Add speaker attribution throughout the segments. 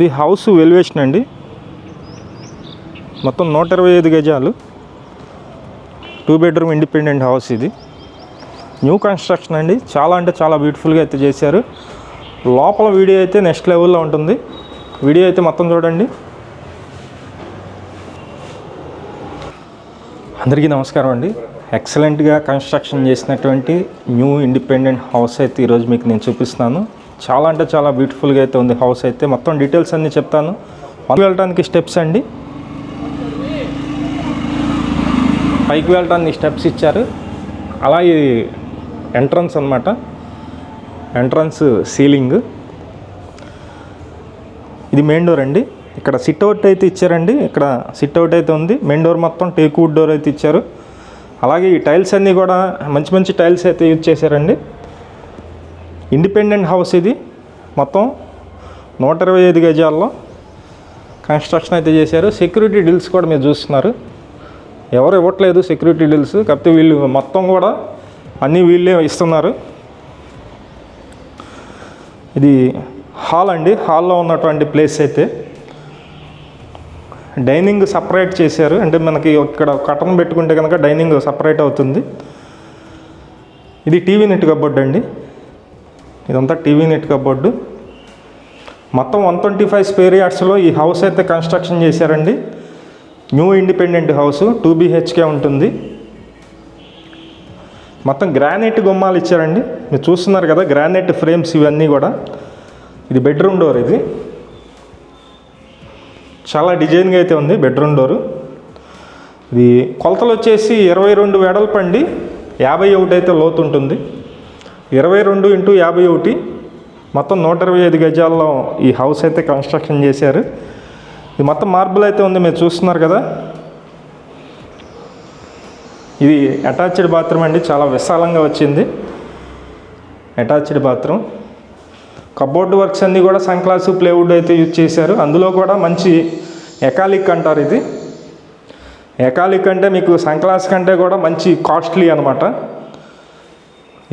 Speaker 1: ఇది హౌస్ వెలివేషన్ అండి. మొత్తం నూట ఇరవై ఐదు గజాలు. టూ బెడ్రూమ్ ఇండిపెండెంట్ హౌస్ ఇది. న్యూ కన్స్ట్రక్షన్ అండి. చాలా అంటే చాలా బ్యూటిఫుల్గా అయితే చేశారు. లోపల వీడియో అయితే నెక్స్ట్ లెవెల్లో ఉంటుంది. వీడియో అయితే మొత్తం చూడండి. అందరికీ నమస్కారం అండి. ఎక్సలెంట్గా కన్స్ట్రక్షన్ చేసినటువంటి న్యూ ఇండిపెండెంట్ హౌస్ అయితే ఈరోజు మీకు నేను చూపిస్తున్నాను. చాలా అంటే చాలా బ్యూటిఫుల్గా అయితే ఉంది. హౌస్ అయితే మొత్తం డీటెయిల్స్ అన్నీ చెప్తాను. వెళ్ళడానికి స్టెప్స్ అండి. పైకి వెళ్ళడానికి స్టెప్స్ ఇచ్చారు. అలాగే ఎంట్రన్స్ అనమాట ఎంట్రన్స్ సీలింగ్. ఇది మెయిన్ డోర్ అండి. ఇక్కడ సిట్ అవుట్ అయితే ఇచ్చారండి. ఇక్కడ సిట్ అవుట్ అయితే ఉంది. మెయిన్ డోర్ మొత్తం టేక్ వుడ్ డోర్ అయితే ఇచ్చారు. అలాగే ఈ టైల్స్ అన్నీ కూడా మంచి మంచి టైల్స్ అయితే యూజ్ చేశారండి. ఇండిపెండెంట్ హౌస్ ఇది. మొత్తం నూట ఇరవై ఐదు గజాల్లో కన్స్ట్రక్షన్ అయితే చేశారు. సెక్యూరిటీ డీల్స్ కూడా మీరు చూస్తున్నారు. ఎవరు ఇవ్వట్లేదు సెక్యూరిటీ డీల్స్ కాకపోతే వీళ్ళు మొత్తం కూడా అన్నీ వీళ్ళే ఇస్తున్నారు. ఇది హాల్ అండి. హాల్లో ఉన్నటువంటి ప్లేస్ అయితే. డైనింగ్ సపరేట్ చేశారు. అంటే మనకి ఇక్కడ కటన్ పెట్టుకుంటే కనుక డైనింగ్ సపరేట్ అవుతుంది. ఇది టీవీ నెట్ కబోర్డ్ అండి. ఇదంతా టీవీ నెట్ కబోర్డు. మొత్తం వన్ ట్వంటీ ఫైవ్ స్పేర్ యార్డ్స్లో ఈ హౌస్ అయితే కన్స్ట్రక్షన్ చేశారండి. New independent house two BHK ఉంటుంది. మొత్తం గ్రానైట్ గుమ్మాలు ఇచ్చారండి. మీరు చూస్తున్నారు కదా గ్రానైట్ ఫ్రేమ్స్ ఇవన్నీ కూడా. ఇది బెడ్రూమ్ డోర్ ఇది. చాలా డిజైన్గా అయితే ఉంది బెడ్రూమ్ డోరు. ఇది కొలతలు వచ్చేసి ఇరవై రెండు వెడల్పు అండి యాభై ఒకటి అయితే లోతు ఉంటుంది. ఇరవై రెండు ఇంటూ యాభై ఒకటి మొత్తం నూట ఇరవై ఐదు గజాల్లో ఈ హౌస్ అయితే కన్స్ట్రక్షన్ చేశారు. ఇది మొత్తం మార్బుల్ అయితే ఉంది మీరు చూస్తున్నారు కదా. ఇది అటాచ్డ్ బాత్రూమ్ అండి చాలా విశాలంగా వచ్చింది. Attached bathroom. కబోర్డ్ వర్క్స్ అన్నీ కూడా సన్క్లాస్ ప్లేవుడ్ అయితే యూజ్ చేశారు. అందులో కూడా మంచి ఎకాలిక్ అంటారు ఇది. ఎకాలిక్ అంటే మీకు సన్క్లాస్ కంటే కూడా మంచి కాస్ట్లీ అనమాట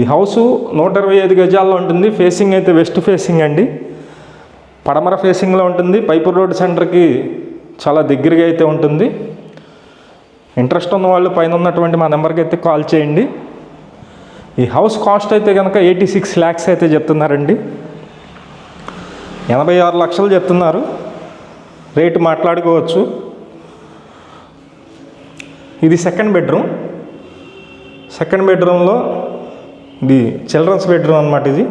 Speaker 1: ఈ హౌసు నూట ఇరవై ఐదు గజాల్లో ఉంటుంది ఫేసింగ్ అయితే వెస్ట్ ఫేసింగ్ అండి. పడమర ఫేసింగ్లో ఉంటుంది. పైపూర్ రోడ్ సెంటర్కి చాలా దగ్గరగా అయితే ఉంటుంది. ఇంట్రెస్ట్ ఉన్న వాళ్ళు పైన ఉన్నటువంటి మా నెంబర్కి అయితే కాల్ చేయండి. ఈ హౌస్ కాస్ట్ అయితే కనుక ఎయిటీ సిక్స్ ల్యాక్స్ అయితే చెప్తున్నారండి. ఎనభై ఆరు లక్షలు చెప్తున్నారు. రేటు మాట్లాడుకోవచ్చు. ఇది సెకండ్ బెడ్రూమ్. సెకండ్ బెడ్రూమ్లో ఇది చిల్డ్రన్స్ బెడ్రూమ్ అనమాట ఇది.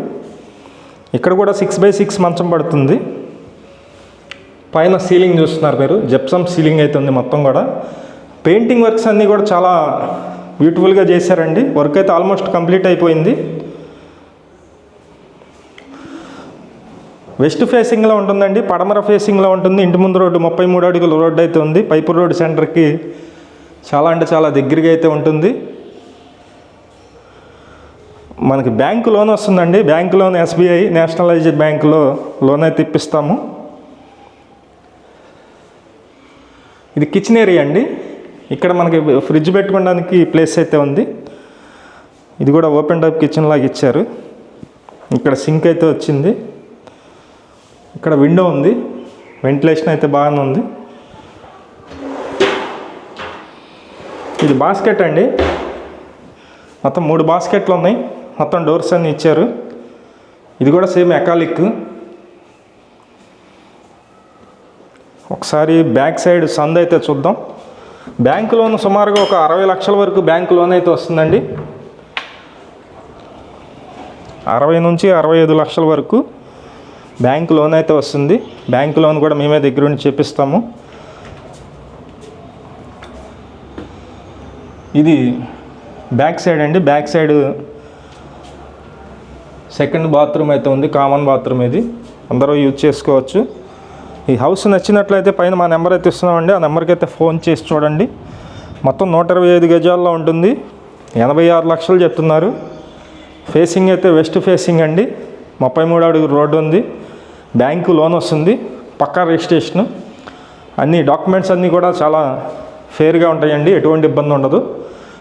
Speaker 1: ఇక్కడ కూడా సిక్స్ బై సిక్స్ మంచం పడుతుంది. పైన సీలింగ్ చూస్తున్నారు మీరు. జెప్సమ్ సీలింగ్ అయితే ఉంది మొత్తం కూడా. పెయింటింగ్ వర్క్స్ అన్నీ కూడా చాలా బ్యూటిఫుల్గా చేశారండి. వర్క్ అయితే ఆల్మోస్ట్ కంప్లీట్ అయిపోయింది. వెస్ట్ ఫేసింగ్లో ఉంటుందండి. పడమర ఫేసింగ్లో ఉంటుంది. ఇంటి ముందు రోడ్డు ముప్పై మూడు అడుగుల రోడ్డు అయితే ఉంది. పైపు రోడ్డు సెంటర్కి చాలా అంటే చాలా దగ్గరగా అయితే ఉంటుంది. మనకి బ్యాంకు లోన్ వస్తుందండి. బ్యాంకు లోన్ ఎస్బీఐ నేషనలైజ్డ్ బ్యాంకులో లోన్ అయితే ఇప్పిస్తాము. ఇది కిచెన్ ఏరియా అండి. ఇక్కడ మనకి ఫ్రిడ్జ్ పెట్టుకోవడానికి ప్లేస్ అయితే ఉంది. ఇది కూడా ఓపెన్ టైప్ కిచెన్ లాగా ఇచ్చారు. ఇక్కడ సింక్ అయితే వచ్చింది. ఇక్కడ విండో ఉంది. వెంటిలేషన్ అయితే బాగానే ఉంది. ఇది బాస్కెట్ అండి. మొత్తం మూడు బాస్కెట్లు ఉన్నాయి. మొత్తం డోర్స్ అన్ని ఇచ్చారు. ఇది కూడా సేమ్ ఎకాలిక్ ఒకసారి బ్యాక్ సైడ్ సంద్ అయితే చూద్దాం. బ్యాంకు లోన్ సుమారుగా ఒక అరవై లక్షల వరకు బ్యాంకు లోన్ అయితే వస్తుందండి. అరవై నుంచి అరవై ఐదు లక్షల వరకు బ్యాంక్ లోన్ అయితే వస్తుంది. బ్యాంక్ లోన్ కూడా మేమే దగ్గర ఉండి చేపిస్తాము. ఇది బ్యాక్ సైడ్ అండి. బ్యాక్ సైడ్ సెకండ్ బాత్రూమ్ అయితే ఉంది కామన్ బాత్రూమ్ ఇది. అందరూ యూజ్ చేసుకోవచ్చు. ఈ హౌస్ నచ్చినట్లయితే పైన మా నెంబర్ అయితే ఇస్తున్నామండి. ఆ నెంబర్కి అయితే ఫోన్ చేసి చూడండి. మొత్తం నూట ఇరవై ఐదు గజాల్లో ఉంటుంది. ఎనభై ఆరు లక్షలు చెప్తున్నారు. ఫేసింగ్ అయితే వెస్ట్ ఫేసింగ్ అండి. ముప్పై మూడు అడుగు రోడ్డు ఉంది. బ్యాంకు లోన్ వస్తుంది. పక్కా రిజిస్ట్రేషను అన్ని డాక్యుమెంట్స్ అన్నీ కూడా చాలా ఫేర్గా ఉంటాయండి. ఎటువంటి ఇబ్బంది ఉండదు.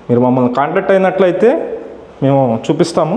Speaker 1: మీరు మమ్మల్ని కాంటాక్ట్ అయినట్లయితే మేము చూపిస్తాము.